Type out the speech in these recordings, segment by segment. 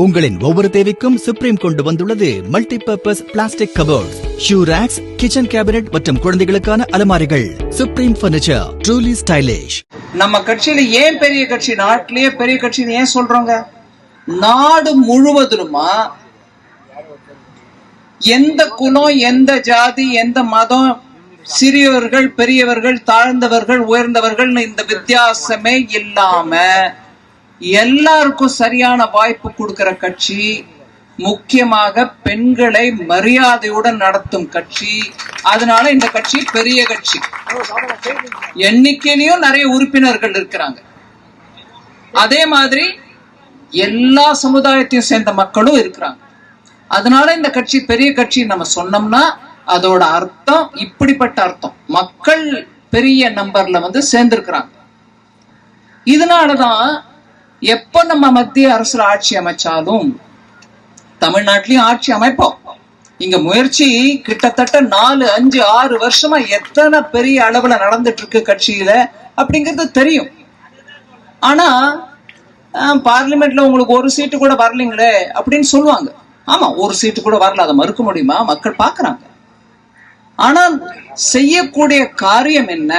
உங்களின் ஒவ்வொரு தேவைக்கும் சுப்ரீம் கொண்டு வந்துள்ளது multi purpose plastic cupboard shoe racks kitchen cabinet மற்றும் குழந்தைகளுக்கான அலமாரிகள். சுப்ரீம் பர்னிச்சர் ட்ரூலி ஸ்டைலிஷ் நம்ம கட்சியில ஏன் பெரிய கட்சி நாட்டிலேயே பெரிய கட்சின்னு ஏன் சொல்றோங்க? நாடு முழுவதிலுமா எந்த குலம் எந்த ஜாதி எந்த மதம் சிறியவர்கள் பெரியவர்கள் தாழ்ந்தவர்கள் உயர்ந்தவர்கள் இந்த வித்தியாசமே இல்லாம எல்லாருக்கும் சரியான வாய்ப்பு கொடுக்கிற கட்சி முக்கியமாக பெண்களை மரியாதையுடன் நடத்தும் கட்சி. அதனால இந்த கட்சி பெரிய கட்சி. எண்ணிக்கையிலையும் நிறைய உறுப்பினர்கள் இருக்கிறாங்க. அதே மாதிரி எல்லா சமுதாயத்தையும் சேர்ந்த மக்களும் இருக்கிறாங்க. அதனால இந்த கட்சி பெரிய கட்சி நம்ம சொன்னோம்னா அதோட அர்த்தம் இப்படிப்பட்ட அர்த்தம். மக்கள் பெரிய நம்பர்ல வந்து சேர்ந்திருக்கிறாங்க. இதனாலதான் எப்ப நம்ம மத்திய அரசுல ஆட்சி அமைச்சாலும் தமிழ்நாட்டிலயும் ஆட்சி அமைப்போம். இங்க முயற்சி கிட்டத்தட்ட நாலு அஞ்சு ஆறு வருஷமா எத்தனை பெரிய அளவுல நடந்துட்டு இருக்கு கட்சியில அப்படிங்கிறது தெரியும். ஆனா பார்லிமெண்ட்ல உங்களுக்கு ஒரு சீட்டு கூட வரலீங்களே அப்படின்னு சொல்லுவாங்க. ஆமா ஒரு சீட்டு கூட வரல அதை மறுக்க முடியுமா? மக்கள் பாக்குறாங்க ஆனால் செய்யக்கூடிய காரியம் என்ன?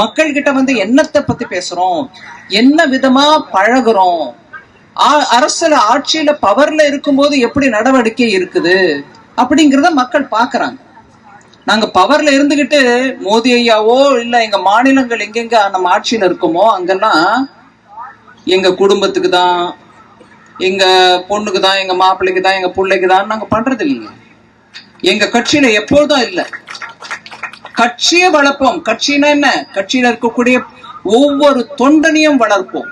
மக்கள் கிட்ட வந்து என்னத்தை பத்தி பேசுறோம்? என்ன விதமா பழகுறோம்? அரசுல ஆட்சியில பவர்ல இருக்கும்போது எப்படி நடவடிக்கை இருக்குது? அப்படிங்கிறத மக்கள் பாக்குறாங்க. நாங்க பவர்ல இருந்துகிட்டு மோதி ஐயாவோ இல்ல எங்க மாநிலங்கள் எங்கெங்க நம்ம ஆட்சியில இருக்கோமோ அங்கெல்லாம் எங்க குடும்பத்துக்கு தான் எங்க பொண்ணுக்கு தான் எங்க மாப்பிள்ளைக்கு தான் எங்க பிள்ளைக்கு தான் நாங்க பண்றது இல்லைங்க. எங்க கட்சியில எப்போதும் இல்லை. கட்சியை வளர்ப்போம். கட்சினா என்ன? கட்சியில இருக்கக்கூடிய ஒவ்வொரு தொண்டனையும் வளர்ப்போம்.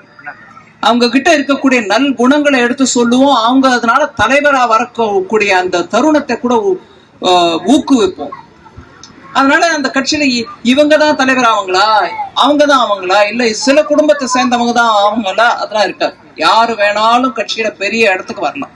அவங்க கிட்ட இருக்கக்கூடிய நல் குணங்களை எடுத்து சொல்லுவோம். அவங்க அதனால தலைவரா வரக்கூடிய அந்த தருணத்தை கூட ஆஹ் ஊக்குவிப்போம். அதனால அந்த கட்சியில இ- இவங்க தான் தலைவர் ஆவாங்களா? அவங்க தான் ஆவாங்களா? இல்ல சில குடும்பத்தை சேர்ந்தவங்க தான் அவங்களா அதெல்லாம் இருக்காது. யாரு வேணாலும் கட்சியில பெரிய இடத்துக்கு வரலாம்.